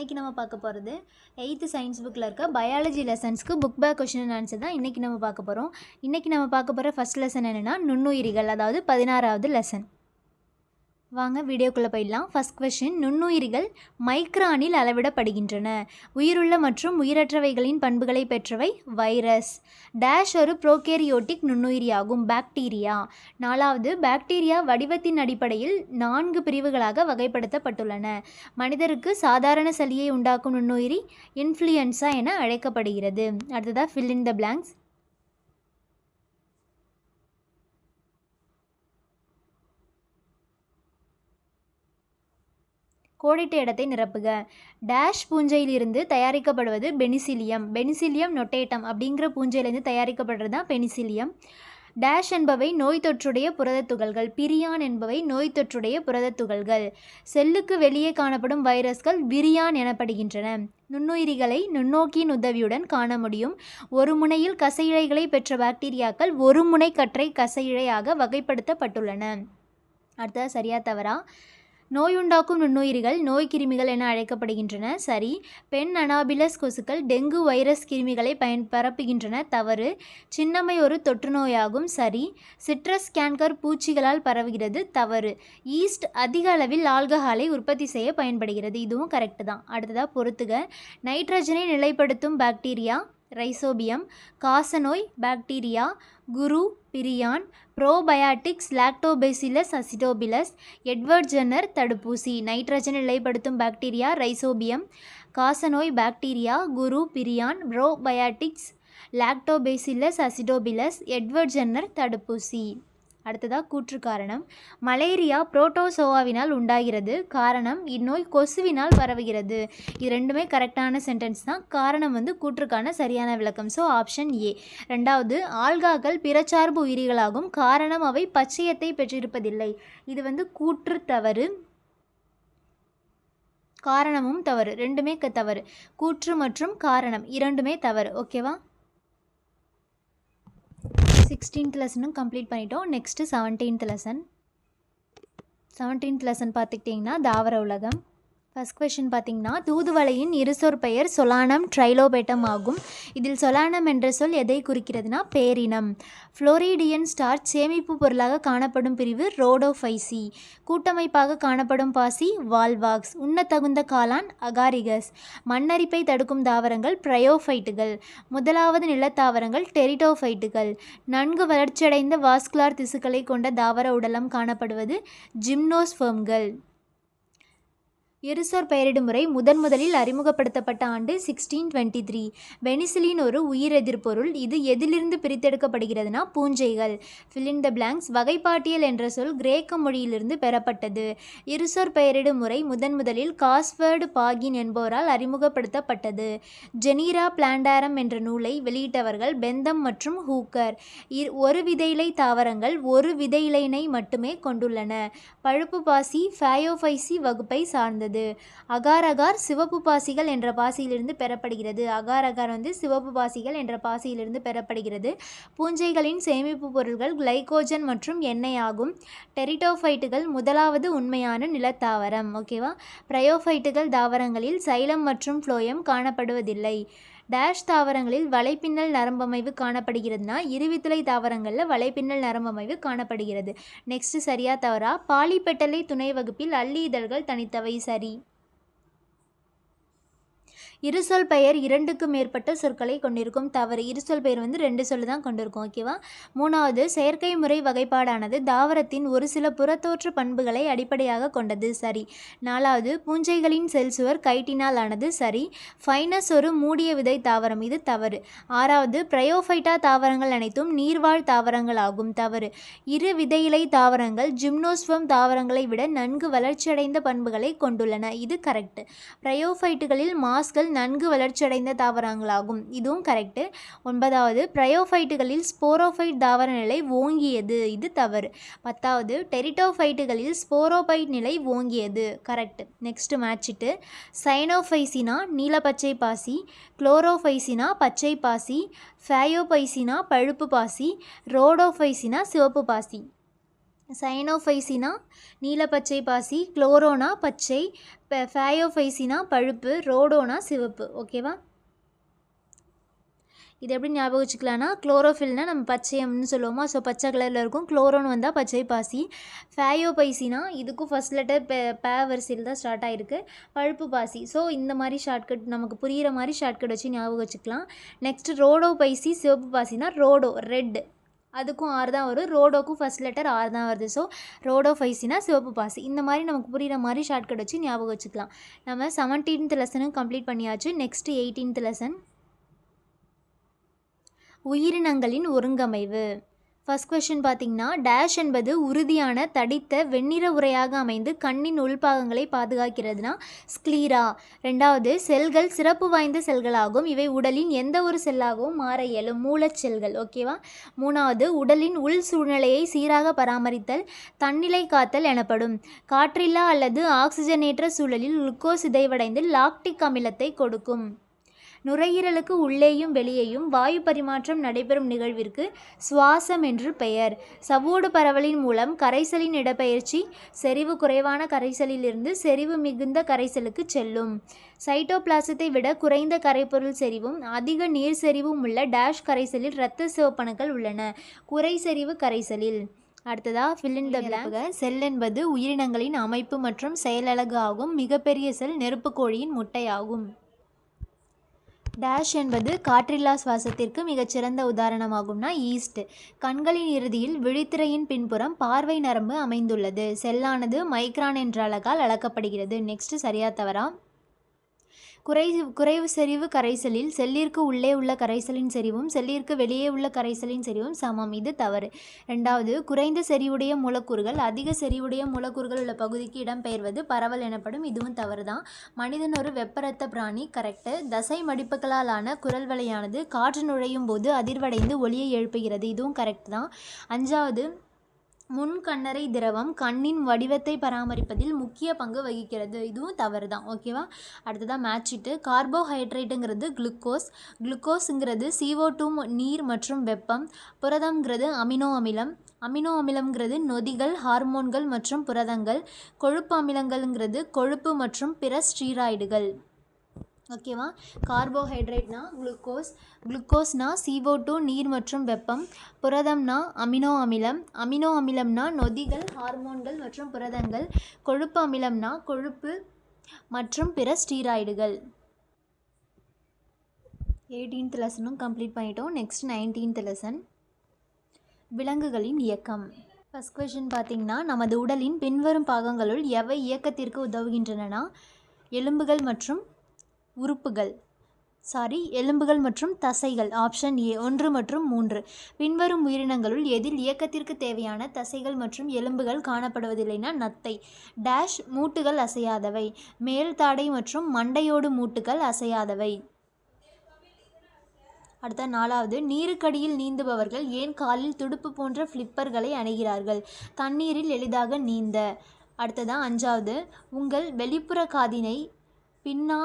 இன்றைக்கி நம்ம பார்க்க போகிறது எயித்து சயின்ஸ் புக்கில் இருக்க பயாலஜி லெசன்ஸ்க்கு புக் பேக் கொஷின் ஆன்சர் தான் இன்றைக்கி நம்ம பார்க்க போகிறோம் இன்றைக்கி நம்ம பார்க்க போகிற ஃபஸ்ட் லெசன் என்னென்னா நுண்ணுயிரிகள் அதாவது பதினாறாவது லெசன் வாங்க வீடியோக்குள்ளே போயிடலாம். ஃபஸ்ட் கொஷின் நுண்ணுயிரிகள் மைக்ரானில் அளவிடப்படுகின்றன. உயிருள்ள மற்றும் உயிரற்றவைகளின் பண்புகளை பெற்றவை வைரஸ். டேஷ் ஒரு ப்ரோகேரியோட்டிக் நுண்ணுயிரியாகும் பாக்டீரியா நாலாவது பாக்டீரியா வடிவத்தின் அடிப்படையில் நான்கு பிரிவுகளாக வகைப்படுத்தப்பட்டுள்ளன. மனிதருக்கு சாதாரண சளியை உண்டாக்கும் நுண்ணுயிரி இன்ஃப்ளூயன்ஸா என அழைக்கப்படுகிறது. அடுத்ததாக ஃபில் இன் த பிளாங்க்ஸ் கோடிட்ட இடத்தை நிரப்புக. டேஷ் பூஞ்சையிலிருந்து தயாரிக்கப்படுவது பெனிசிலியம். பெனிசிலியம் நொட்டேட்டம் அப்படிங்கிற பூஞ்சையிலேருந்து தயாரிக்கப்படுறது தான் பெனிசிலியம். டேஷ் என்பவை நோய் தொற்றுடைய புரதத் துகள்கள். பிரியான் என்பவை நோய் தொற்றுடைய புரதத் துகள்கள். செல்லுக்கு வெளியே காணப்படும் வைரஸ்கள் விரியான் எனப்படுகின்றன. நுண்ணுயிரிகளை நுண்ணோக்கியின் உதவியுடன் காண முடியும். ஒரு முனையில் கசையிழைகளை பெற்ற பாக்டீரியாக்கள் ஒரு முனை கற்றை கசையிழையாக வகைப்படுத்தப்பட்டுள்ளன. அடுத்தது சரியா தவறா? நோயுண்டாக்கும் நுண்ணுயிரிகள் நோய் கிருமிகள் என அழைக்கப்படுகின்றன. சரி பெண் அனாபிலஸ் கொசுக்கள் டெங்கு வைரஸ் கிருமிகளை பயன் பரப்புகின்றன. தவறு. சின்னம்மை ஒரு தொற்று நோயாகும். சரி சிட்ரஸ் கேன்கர் பூச்சிகளால் பரவுகிறது. தவறு. ஈஸ்ட் அதிக அளவில் ஆல்கஹாலை உற்பத்தி செய்ய பயன்படுகிறது. இதுவும் கரெக்டு தான். அடுத்ததாக பொறுத்துக. நைட்ரஜனை நிலைப்படுத்தும் பாக்டீரியா. ரைசோபியம் காசநோய் bacteria kuru prion probiotics lactobacillus acidophilus Edward Jenner தடுப்பூசி நைட்ரஜன் நிலைப்படுத்தும் பாக்டீரியா ரைசோபியம் காசநோய் bacteria kuru prion probiotics lactobacillus acidophilus Edward Jenner தடுப்பூசி. அடுத்ததாக கூற்று காரணம். மலேரியா புரோட்டோசோவாவினால் உண்டாகிறது. காரணம் இந்நோய் கொசுவினால் பரவுகிறது. இது ரெண்டுமே கரெக்டான சென்டென்ஸ் தான். காரணம் வந்து கூற்றுக்கான சரியான விளக்கம். So option A. ரெண்டாவது ஆல்காக்கள் பிறச்சார்பு உயிரிகளாகும். காரணம் அவை பச்சையத்தை பெற்றிருப்பதில்லை. இது வந்து கூற்று தவறு. காரணமும் தவறு. ரெண்டுமே க தவறு. கூற்று மற்றும் காரணம் இரண்டுமே தவறு. ஓகேவா? சிக்ஸ்டீன்த் லெசனும் கம்ப்ளீட் பண்ணிட்டோம். Next seventeenth lesson seventeenth lesson பார்த்துக்கிட்டிங்கன்னா தாவர உலகம். ஃபஸ்ட் கொஷின் பார்த்திங்கன்னா தூதுவளையின் இருசொற் பெயர் சொலானம் ட்ரைலோபேட்டம் ஆகும் இதில் சொலானம் என்ற சொல் எதை குறிக்கிறதுனா பேரினம். ஃப்ளோரிடியன் ஸ்டார்ச் சேமிப்பு பொருளாக காணப்படும் பிரிவு ரோடோஃபைசி. கூட்டமைப்பாக காணப்படும் பாசி வால்வாக்ஸ். உண்ணத்தகுந்த காளான் அகாரிகஸ். மண்ணரிப்பை தடுக்கும் தாவரங்கள் ப்ரையோஃபைட்டுகள். முதலாவது நிலத்தாவரங்கள் டெரிட்டோஃபைட்டுகள் நன்கு வளர்ச்சியடைந்த வாஸ்குலார் திசுக்களை கொண்ட தாவர உடலம் காணப்படுவது ஜிம்னோஸ்ஃபர்ம்கள். இருசொற் பெயரிடும் முறை முதன் முதலில் அறிமுகப்படுத்தப்பட்ட ஆண்டு சிக்ஸ்டீன் டுவெண்ட்டி த்ரீ வெனிசிலின் ஒரு உயிர் எதிர்ப்பொருள் இது எதிலிருந்து பிரித்தெடுக்கப்படுகிறதுனா பூஞ்சைகள். ஃபிலின் த பிளாங்க்ஸ் வகைப்பாட்டியல் என்ற சொல் கிரேக்க மொழியிலிருந்து பெறப்பட்டது. இருசோர் பெயரிடும் முறை முதன் முதலில் காஸ்வர்டு பாகின் என்பவரால் அறிமுகப்படுத்தப்பட்டது. ஜெனீரா பிளாண்டாரம் என்ற நூலை வெளியிட்டவர்கள் பெந்தம் மற்றும் ஹூக்கர். இர் ஒரு விதையிலை தாவரங்கள் ஒரு விதையிலைனை மட்டுமே கொண்டுள்ளன. பழுப்பு பாசி ஃபயோஃபைசி வகுப்பை சார்ந்தது. பெறப்படுகிறது. அகார் அகார் சிவப்பு பாசிகள் என்ற பாசியிலிருந்து பெறப்படுகிறது. அகார் அகார் வந்து சிவப்பு பாசிகள் என்ற பாசியிலிருந்து பெறப்படுகிறது. பூஞ்சைகளின் சேமிப்பு பொருட்கள் கிளைகோஜன் மற்றும் எண்ணெய் ஆகும். டெரிட்டோஃபைட்டுகள் முதலாவது உண்மையான நிலத்தாவரம். ஓகேவா? பிரயோஃபைட்டுகள் தாவரங்களில் சைலம் மற்றும் ஃப்ளோயம் காணப்படுவதில்லை. டேஷ் தாவரங்களில் வலைப்பின்னல் நரம்பமைவு காணப்படுகிறதுனா இருவித்துளை தாவரங்களில் வலைப்பின்னல் நரம்பமைவு காணப்படுகிறது. நெக்ஸ்ட் சரியா தவறா? பாலிபெட்டலை துணை வகுப்பில் அள்ளி இதழ்கள் தனித்தவை சரி. இருசொல் பெயர் இரண்டுக்கு மேற்பட்ட சொற்களை கொண்டிருக்கும். தவறு இருசொல் பெயர் வந்து ரெண்டு சொல் தான் கொண்டிருக்கும் ஓகேவா மூணாவது செயற்கை முறை வகைப்பாடானது தாவரத்தின் ஒரு சில புறத்தோற்ற பண்புகளை அடிப்படையாக கொண்டது சரி. நாலாவது பூஞ்சைகளின் செல் சுவர் கைட்டினால் ஆனது சரி. ஃபைனஸ் ஒரு மூடிய விதை தாவரம் இது தவறு. ஆறாவது பிரயோஃபைட்டா தாவரங்கள் அனைத்தும் நீர்வாழ் தாவரங்கள் ஆகும் தவறு. இரு விதையிலை தாவரங்கள் ஜிம்னோஸ்வம் தாவரங்களை விட நன்கு வளர்ச்சியடைந்த பண்புகளை கொண்டுள்ளன இது கரெக்ட் பிரயோஃபைட்டுகளில் மாஸ்கள் நன்கு வளர்ச்சியடைந்த தாவரங்களாகும். இதுவும் கரெக்டு ஒன்பதாவது பிரயோஃபைட்டுகளில் ஸ்போரோஃபைட் தாவர நிலை ஓங்கியது. இது தவறு. பத்தாவது டெரிட்டோஃபைட்டுகளில் ஸ்போரோபைட் நிலை ஓங்கியது. கரெக்ட் நெக்ஸ்ட் மேட்சிட்டு சைனோஃபைசினா நீலப்பச்சை பாசி குளோரோஃபைசினா பச்சை பாசி ஃபயோபைசினா பழுப்பு பாசி ரோடோஃபைசினா சிவப்பு பாசி. சைனோஃபைசினா நீலப்பச்சை பாசி குளோரோனா பச்சை ஃபேயோஃபைசினா பழுப்பு ரோடோனா சிவப்பு. ஓகேவா? இது எப்படி ஞாபகம் வச்சுக்கலாம்னா குளோரோஃபில்னா நம்ம பச்சையம்னு சொல்லுவோமா. ஸோ பச்சை கலரில் இருக்கும். குளோரோன் வந்தால் பச்சை பாசி. ஃபேயோபைசினா இதுக்கும் ஃபஸ்ட் லெட்டர் பே பே வரிசையில் தான் ஸ்டார்ட் ஆகிருக்கு பழுப்பு பாசி. ஸோ இந்த மாதிரி ஷார்ட்கட் நமக்கு புரிகிற மாதிரி ஷார்ட்கட் வச்சு ஞாபகம் வச்சுக்கலாம். நெக்ஸ்ட் ரோடோ பைசி சிவப்பு பாசினா ரோடோ ரெட் அதுக்கும் ஆறு தான் வரும். ரோடோக்கும் ஃபஸ்ட் லெட்டர் ஆறு தான் வருது. ஸோ ரோடோ ஃபைசினா சிவப்பு பாசி. இந்த மாதிரி நமக்கு புரிகிற மாதிரி ஷார்ட்கட் வச்சு ஞாபகம் வச்சுக்கலாம். நம்ம செவன்டீன்த் லெசனும் கம்ப்ளீட் பண்ணியாச்சு. நெக்ஸ்ட்டு எயிட்டீன்த் லெசன் உயிரினங்களின் ஒருங்கமைவு. ஃபஸ்ட் கொஷின் பார்த்தீங்கன்னா டேஷ் என்பது உறுதியான தடித்த வெண்ணிற உரையாக அமைந்து கண்ணின் உள்பாகங்களை பாதுகாக்கிறதுனா ஸ்க்ளீரா ரெண்டாவது செல்கள் சிறப்பு வாய்ந்த செல்களாகும். இவை உடலின் எந்த ஒரு செல்லாகவும் மாற இயலும். மூலச் செல்கள் ஓகேவா மூணாவது உடலின் உள் சூழ்நிலையை சீராக பராமரித்தல் தன்னிலை காத்தல் எனப்படும். காற்றில்லா அல்லது ஆக்சிஜனேற்ற சூழலில் குளுக்கோஸ் சிதைவடைந்து லாக்டிக் அமிலத்தை கொடுக்கும். நுரையீரலுக்கு உள்ளேயும் வெளியேயும் வாயு பரிமாற்றம் நடைபெறும் நிகழ்விற்கு சுவாசம் என்று பெயர். சவ்வூடு பரவலின் மூலம் கரைசலின் இடப்பெயர்ச்சி செறிவு குறைவான கரைசலிலிருந்து செறிவு மிகுந்த கரைசலுக்கு செல்லும். சைட்டோபிளாசத்தை விட குறைந்த கரைப்பொருள் செறிவும் அதிக நீர் செறிவும் உள்ள டேஷ் கரைசலில் இரத்த சிவப்பணுக்கள் உள்ளன. குறை செறிவு கரைசலில். அடுத்ததா ஃபில்லின் in செல் என்பது உயிரினங்களின் அமைப்பு மற்றும் செயலழகு ஆகும். மிகப்பெரிய செல் நெருப்புக்கோழியின் முட்டை ஆகும் டேஷ் என்பது காற்றில்லா சுவாசத்திற்கு மிகச்சிறந்த உதாரணமாகும்னா ஈஸ்ட். கண்களின் இறுதியில் விழித்திரையின் பின்புறம் பார்வை நரம்பு அமைந்துள்ளது. செல்லானது மைக்ரான் என்ற அழகால் அளக்கப்படுகிறது. நெக்ஸ்ட் சரியா தவறா? குறை குறைவு செறிவு கரைசலில் செல்லிற்கு உள்ளே உள்ள கரைசலின் செறிவும் செல்லிற்கு வெளியே உள்ள கரைசலின் செறிவும் சமம். இது தவறு. ரெண்டாவது குறைந்த செறிவுடைய மூலக்கூறுகள் அதிக செறிவுடைய மூலக்கூறுகள் உள்ள பகுதிக்கு இடம்பெயர்வது பரவல் எனப்படும். இதுவும் தவறு தான் மனிதன் ஒரு வெப்பரத்த பிராணி. கரெக்டு தசை மடிப்புகளாலான குரல் வலையானது காற்று நுழையும் போது அதிர்வடைந்து ஒளியை எழுப்புகிறது. இதுவும் கரெக்ட் தான். அஞ்சாவது முன்கண்ணறை திரவம் கண்ணின் வடிவத்தை பராமரிப்பதில் முக்கிய பங்கு வகிக்கிறது. இதுவும் தவறு தான் ஓகேவா அடுத்ததாக மேட்சிட்டு கார்போஹைட்ரேட்டுங்கிறது குளுக்கோஸ் குளுக்கோஸுங்கிறது சிஓ டூ நீர் மற்றும் வெப்பம். புரதம்ங்கிறது அமினோ அமிலம். அமினோ அமிலம்ங்கிறது நொதிகள் ஹார்மோன்கள் மற்றும் புரதங்கள். கொழுப்பு அமிலங்கள்ங்கிறது கொழுப்பு மற்றும் பிற ஸ்டீராய்டுகள். ஓகேவா கார்போஹைட்ரேட்னா குளுக்கோஸ் குளுக்கோஸ்னா சிஓ டூ நீர் மற்றும் வெப்பம் புரதம்னா அமினோ அமிலம். அமினோ அமிலம்னா நொதிகள் ஹார்மோன்கள் மற்றும் புரதங்கள். கொழுப்பு அமிலம்னா கொழுப்பு மற்றும் பிற ஸ்டீராய்டுகள் எயிட்டீன்த் லெசனும் கம்ப்ளீட் பண்ணிட்டோம். நெக்ஸ்ட் நைன்டீன்த் லெசன் விலங்குகளின் இயக்கம். ஃபஸ்ட் கொஷின் பார்த்தீங்கன்னா நமது உடலின் பின்வரும் பாகங்களுள் எவை இயக்கத்திற்கு உதவுகின்றனனா? எலும்புகள் மற்றும் உறுப்புகள். சாரி எலும்புகள் மற்றும் தசைகள். ஆப்ஷன் ஏ ஒன்று மற்றும் மூன்று. பின்வரும் உயிரினங்களுள் எதில் இயக்கத்திற்கு தேவையான தசைகள் மற்றும் எலும்புகள் காணப்படுவதில்லைனா நத்தை. டேஷ் மூட்டுகள் அசையாதவை. மேல் தாடை மற்றும் மண்டையோடு மூட்டுகள் அசையாதவை. அடுத்த நாலாவது நீருக்கடியில் நீந்துபவர்கள் ஏன் காலில் துடுப்பு போன்ற ஃப்ளிப்பர்களை அணைகிறார்கள்? தண்ணீரில் எளிதாக நீந்த. அடுத்ததான் அஞ்சாவது உங்கள் வெளிப்புற காதினை பின்னா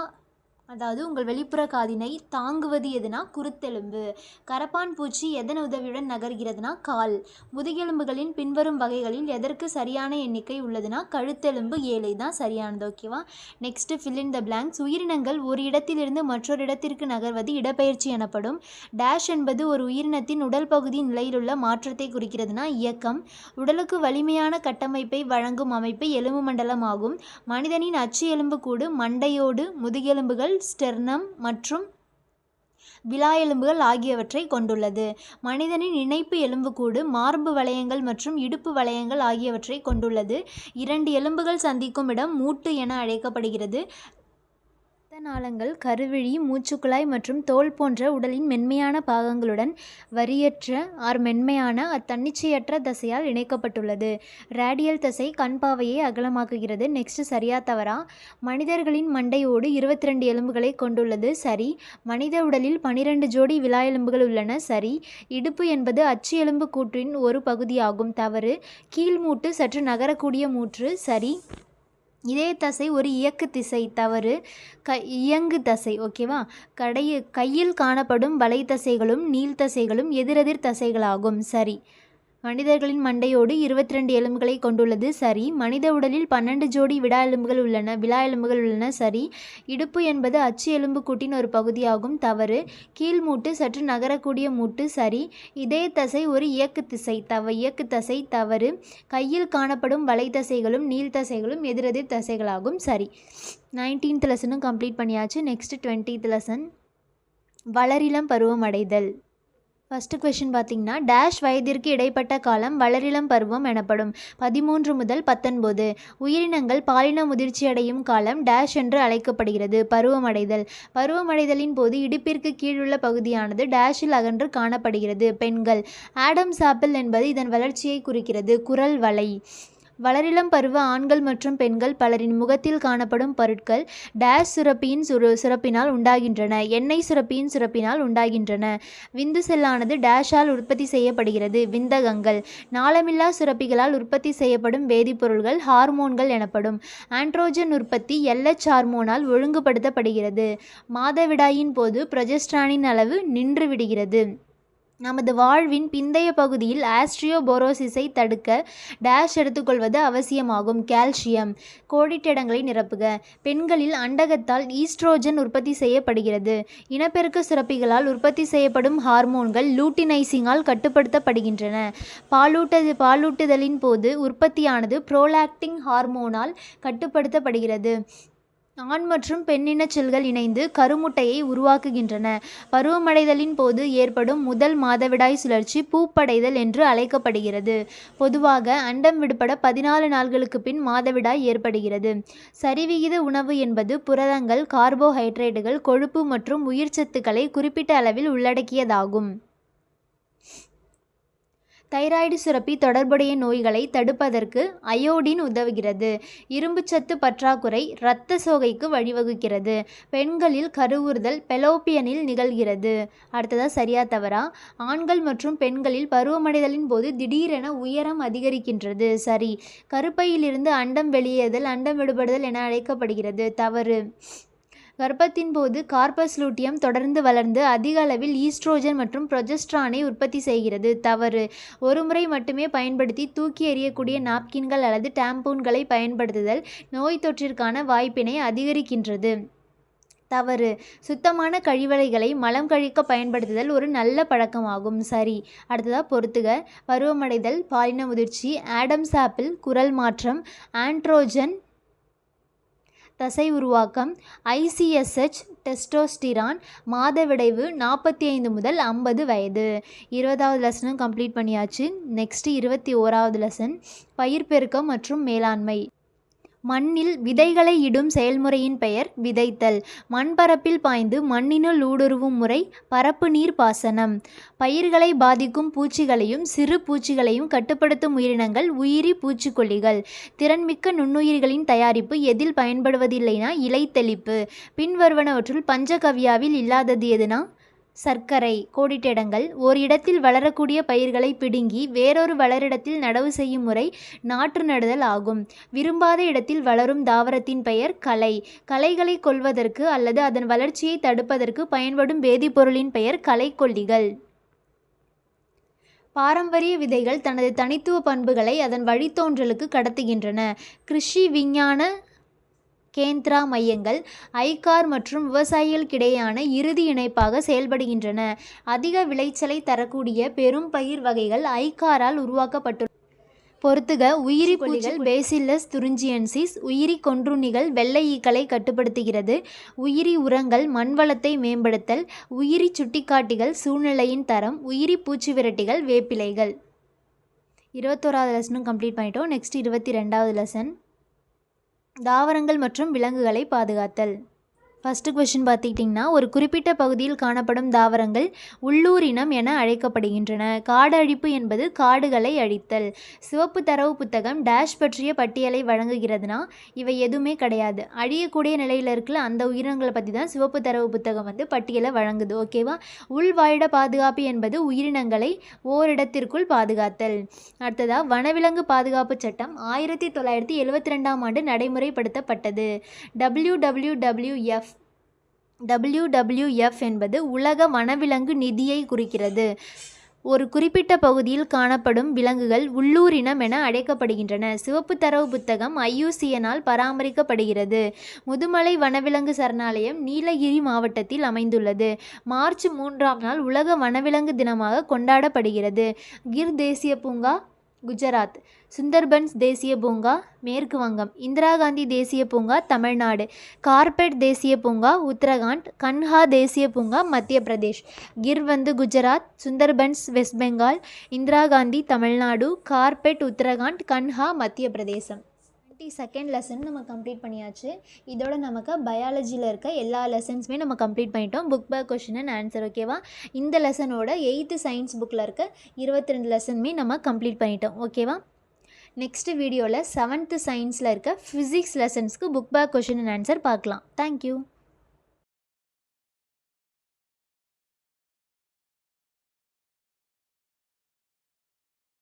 அதாவது உங்கள் வெளிப்புற காதினை தாங்குவது எதுனா குருத்தெலும்பு கரப்பான் பூச்சி எதன் உதவியுடன் நகர்கிறதுனா கால் முதுகெலும்புகளின் பின்வரும் வகைகளில் எதற்கு சரியான எண்ணிக்கை உள்ளதுன்னா கழுத்தெலும்பு ஏழை தான் சரியானது ஓகேவா next fill in the blanks உயிரினங்கள் ஒரு இடத்திலிருந்து மற்றொரு இடத்திற்கு நகர்வது இடப்பெயர்ச்சி எனப்படும். டேஷ் என்பது ஒரு உயிரினத்தின் உடல் பகுதி நிலையிலுள்ள மாற்றத்தை குறிக்கிறதுனா இயக்கம். உடலுக்கு வலிமையான கட்டமைப்பை வழங்கும் அமைப்பு எலும்பு மண்டலம் ஆகும் மனிதனின் அச்சு எலும்பு கூடு மண்டையோடு முதுகெலும்புகள் ஸ்டெர்னம் மற்றும் விழா எலும்புகள் ஆகியவற்றை கொண்டுள்ளது. மனிதனின் இணைப்பு எலும்புக்கூடு மார்பு வளையங்கள் மற்றும் இடுப்பு வளையங்கள் ஆகியவற்றை கொண்டுள்ளது. இரண்டு எலும்புகள் சந்திக்கும் இடம் மூட்டு என அழைக்கப்படுகிறது. நாளங்கள் கருவிழி மூச்சுக்குழாய் மற்றும் தோல் போன்ற உடலின் மென்மையான பாகங்களுடன் வரியற்ற ஆர் மென்மையான அத்தன்னிச்சையற்ற தசையால் இணைக்கப்பட்டுள்ளது. ரேடியல் தசை கண் பாவையை அகலமாக்குகிறது. நெக்ஸ்ட் சரியா தவறா? மனிதர்களின் மண்டையோடு இருபத்தி ரெண்டு எலும்புகளை கொண்டுள்ளது. சரி. மனித உடலில் பனிரெண்டு ஜோடி விலா எலும்புகள் உள்ளன. சரி. இடுப்பு என்பது அச்சு எலும்பு கூற்றின் ஒரு பகுதியாகும். தவறு. கீழ்மூட்டு சற்று நகரக்கூடிய மூற்று. சரி. இதய தசை ஒரு இயக்கு திசை தவறு க இயங்கு தசை ஓகேவா கடைய கையில் காணப்படும் வலை தசைகளும் நீள் தசைகளும் எதிரெதிர் தசைகளாகும். சரி. மனிதர்களின் மண்டையோடு இருபத்தி ரெண்டு எலும்புகளை கொண்டுள்ளது சரி. மனித உடலில் பன்னெண்டு ஜோடி விடா எலும்புகள் உள்ளன விழா எலும்புகள் உள்ளன சரி. இடுப்பு என்பது அச்சு எலும்பு கூட்டின் ஒரு பகுதியாகும் தவறு. கீழ் மூட்டு சற்று நகரக்கூடிய மூட்டு சரி. இதய தசை ஒரு இயக்கு திசை தவ இயக்கு தசை தவறு. கையில் காணப்படும் வலை தசைகளும் நீள் தசைகளும் எதிரெதிர் தசைகளாகும் சரி. நைன்டீன்த் லெசனும் கம்ப்ளீட் பண்ணியாச்சு. நெக்ஸ்ட் டுவெண்ட்டீத் லெசன் வளரிளம் பருவம் அடைதல் ஃபஸ்ட்டு கொஷின் பார்த்தீங்கன்னா டேஷ் வயதிற்கு இடைப்பட்ட காலம் வளரிளம் பருவம் எனப்படும். பதிமூன்று முதல் பத்தொன்பது. உயிரினங்கள் பாலின முதிர்ச்சியடையும் காலம் டேஷ் என்று அழைக்கப்படுகிறது. பருவமடைதல். பருவமடைதலின் போது இடுப்பிற்கு கீழுள்ள பகுதியானது டேஷில் அகன்று காணப்படுகிறது. பெண்கள். ஆடம் சாப்பிள் என்பது இதன் வளர்ச்சியை குறிக்கிறது. குரல் வலை. வளரிளம் பருவ ஆண்கள் மற்றும் பெண்கள் பலரின் முகத்தில் காணப்படும் பொருட்கள் டேஷ் சுரப்பியின் சுரு சுரப்பினால் உண்டாகின்றன. எண்ணெய் சுரப்பியின் சுரப்பினால் உண்டாகின்றன. விந்து செல்லானது டேஷால் உற்பத்தி செய்யப்படுகிறது. விந்தகங்கள். நாளமில்லா சுரப்பிகளால் உற்பத்தி செய்யப்படும் வேதிப்பொருள்கள் ஹார்மோன்கள் எனப்படும். ஆண்ட்ரோஜன் உற்பத்தி எல்எச் ஹார்மோனால் ஒழுங்குபடுத்தப்படுகிறது. மாதவிடாயின் போது ப்ரொஜெஸ்ட்ரானின் அளவு நின்று விடுகிறது. நமது வாழ்வின் பிந்தைய பகுதியில் ஆஸ்ட்ரியோபோரோசிஸை தடுக்க டேஷ் எடுத்துக்கொள்வது அவசியமாகும். கால்சியம் கோடிட்டிடங்களை நிரப்புக. பெண்களில் அண்டகத்தால் ஈஸ்ட்ரோஜன் உற்பத்தி செய்யப்படுகிறது. இனப்பெருக்க சுரப்பிகளால் உற்பத்தி செய்யப்படும் ஹார்மோன்கள் லூட்டினைசிங்கால் கட்டுப்படுத்தப்படுகின்றன. பாலூட்டது பாலூட்டுதலின் போது உற்பத்தியானது புரோலாக்டிங் ஹார்மோனால் கட்டுப்படுத்தப்படுகிறது. ஆண் மற்றும் பெண்ணினச் செல்கள் இணைந்து கருமுட்டையை உருவாக்குகின்றன. பருவமடைதலின் போது ஏற்படும் முதல் மாதவிடாய் சுழற்சி பூப்படைதல் என்று அழைக்கப்படுகிறது. பொதுவாக அண்டம் விடுபட பதினாலு நாள்களுக்கு பின் மாதவிடாய் ஏற்படுகிறது. சரிவிகித உணவு என்பது புரதங்கள் கார்போஹைட்ரேட்டுகள் கொழுப்பு மற்றும் உயிர்ச்சத்துக்களை குறிப்பிட்ட அளவில் உள்ளடக்கியதாகும். தைராய்டு சுரப்பி தொடர்புடைய நோய்களை தடுப்பதற்கு அயோடின் உதவுகிறது. இரும்புச்சத்து பற்றாக்குறை இரத்த சோகைக்கு வழிவகுக்கிறது. பெண்களில் கருவுறுதல் பெலோப்பியனில் நிகழ்கிறது. அடுத்ததாக சரியா தவறா? ஆண்கள் மற்றும் பெண்களில் பருவமடைதலின் போது திடீரென உயரம் அதிகரிக்கின்றது. சரி. கருப்பையிலிருந்து அண்டம் வெளியேறுதல் அண்டம் விடுபடுதல் என அழைக்கப்படுகிறது. தவறு. கர்ப்பத்தின் போது கார்பஸ் லூட்டியம் தொடர்ந்து வளர்ந்து அதிக அளவில் ஈஸ்ட்ரோஜன் மற்றும் ப்ரொஜெஸ்ட்ரானை உற்பத்தி செய்கிறது. தவறு. ஒரு முறை மட்டுமே பயன்படுத்தி தூக்கி எறியக்கூடிய நாப்கின்கள் அல்லது டாம்பூன்களை பயன்படுத்துதல் நோய் தொற்றிற்கான வாய்ப்பினை அதிகரிக்கின்றது. தவறு. சுத்தமான கழிவறைகளை மலம் கழிக்க பயன்படுத்துதல் ஒரு நல்ல பழக்கமாகும். சரி. அடுத்ததாக பொறுத்துக. பருவமடைதல் பாலின முதிர்ச்சி ஆடம்ஸ் ஆப்பிள் குரல் மாற்றம் ஆண்ட்ரோஜன் தசை உருவாக்கம் ஐசிஎஸ்ஹெச் டெஸ்டோஸ்டிரான் மாதவிடைவு நாற்பத்தி ஐந்து முதல் ஐம்பது வயது. இருபதாவது லெசனும் கம்ப்ளீட் பண்ணியாச்சு. நெக்ஸ்ட் இருபத்தி ஓராவது லெசன் பயிர் பெருக்கம் மற்றும் மேலாண்மை. மண்ணில் விதைகளை இடும் செயல்முறையின் பெயர் விதைத்தல். மண்பரப்பில் பாய்ந்து மண்ணினுள் ஊடுருவும் முறை பரப்பு நீர் பாசனம். பயிர்களை பாதிக்கும் பூச்சிகளையும் சிறு பூச்சிகளையும் கட்டுப்படுத்தும் உயிரினங்கள் உயிரி பூச்சிக்கொல்லிகள். திறன்மிக்க நுண்ணுயிர்களின் தயாரிப்பு எதில் பயன்படுவதில்லைனா இலை தெளிப்பு பின்வருவனவற்றுள் பஞ்சகவ்யாவில் இல்லாதது எதுனா? சர்க்கரை கோடிட்டிடங்கள் ஓர் இடத்தில் வளரக்கூடிய பயிர்களை பிடுங்கி வேறொரு வளரிடத்தில் நடவு செய்யும் முறை நாற்று நடுதல் ஆகும். விரும்பாத இடத்தில் வளரும் தாவரத்தின் பெயர் களை களைகளை கொல்வதற்கு அல்லது அதன் வளர்ச்சியை தடுப்பதற்கு பயன்படும் வேதிப்பொருளின் பெயர் களைக்கொல்லிகள் பாரம்பரிய விதைகள் தனது தனித்துவ பண்புகளை அதன் வழித்தோன்றலுக்கு கடத்துகின்றன. கிருஷி விஞ்ஞான கேந்திரா மையங்கள் ஐகார் மற்றும் விவசாயிகளுக்கிடையேயான இறுதி இணைப்பாக செயல்படுகின்றன. அதிக விளைச்சலை தரக்கூடிய பெரும் பயிர் வகைகள் ஐகாரால் உருவாக்கப்பட்டு பொறுத்துக உயிரி புலிகள் பேசில்லஸ் துரிஞ்சியன்சிஸ் உயிரி கொன்றுண்ணிகள் வெள்ளை ஈக்களை கட்டுப்படுத்துகிறது. உயிரி உரங்கள் மண்வளத்தை மேம்படுத்தல் உயிரி சுட்டிக்காட்டிகள் சூழ்நிலையின் தரம் உயிரி பூச்சி விரட்டிகள் வேப்பிலைகள். இருபத்தோராவது லெசனும் கம்ப்ளீட் பண்ணிட்டோம். நெக்ஸ்ட் இருபத்தி ரெண்டாவது லெசன் தாவரங்கள் மற்றும் விலங்குகளை பாதுகாத்தல். ஃபஸ்ட்டு கொஷின் பார்த்துக்கிட்டிங்கன்னா ஒரு குறிப்பிட்ட பகுதியில் காணப்படும் தாவரங்கள் உள்ளூர் இனம் என அழைக்கப்படுகின்றன. காடு அழிப்பு என்பது காடுகளை அழித்தல். சிவப்பு தரவு புத்தகம் டேஷ் பற்றிய பட்டியலை வழங்குகிறதுனா இவை எதுவுமே கிடையாது. அழியக்கூடிய நிலையில் இருக்கிற அந்த உயிரினங்களை பற்றி தான் சிவப்பு தரவு புத்தகம் வந்து பட்டியலை வழங்குது ஓகேவா உள்வாழிட பாதுகாப்பு என்பது உயிரினங்களை ஓரிடத்திற்குள் பாதுகாத்தல். அடுத்ததாக வனவிலங்கு பாதுகாப்பு சட்டம் ஆயிரத்தி தொள்ளாயிரத்தி எழுபத்தி ரெண்டாம் ஆண்டு நடைமுறைப்படுத்தப்பட்டது. W W W F WWWF என்பது உலக வனவிலங்கு நிதியை குறிக்கிறது. ஒரு குறிப்பிட்ட பகுதியில் காணப்படும் விலங்குகள் உள்ளூர் இனம் என அழைக்கப்படுகின்றன. சிவப்பு தரவு புத்தகம் ஐயூசிஎனால் பராமரிக்கப்படுகிறது. முதுமலை வனவிலங்கு சரணாலயம் நீலகிரி மாவட்டத்தில் அமைந்துள்ளது. மார்ச் மூன்றாம் நாள் உலக வனவிலங்கு தினமாக கொண்டாடப்படுகிறது. கிர் தேசிய பூங்கா குஜராத். சுந்தர்பன்ஸ் தேசிய பூங்கா மேற்கு வங்கம். இந்திரா காந்தி தேசிய பூங்கா தமிழ்நாடு. கார்பெட் தேசிய பூங்கா உத்தரகாண்ட். கன்ஹா தேசிய பூங்கா மத்திய பிரதேஷ். கிர் வந்து குஜராத் சுந்தர்பன்ஸ் வெஸ்ட் பெங்கால் இந்திரா காந்தி தமிழ்நாடு. கார்பெட் உத்தரகாண்ட் கன்ஹா மத்திய பிரதேசம். டுவெண்ட்டி செகண்ட் லெசன் நம்ம கம்ப்ளீட் பண்ணியாச்சு. இதோட நமக்கு பயாலஜியில் இருக்க எல்லா லெசன்ஸுமே நம்ம கம்ப்ளீட் பண்ணிட்டோம். Book back question and answer ஓகேவா இந்த லெசனோட எயித்து சயின்ஸ் புக்கில் இருக்க இருபத்தி ரெண்டு லெசனுமே நம்ம கம்ப்ளீட் பண்ணிட்டோம். ஓகேவா நெக்ஸ்ட் வீடியோவில் செவன்த்து சயின்ஸில் இருக்க physics லெசன்ஸ்க்கு book back question and answer பார்க்கலாம். Thank you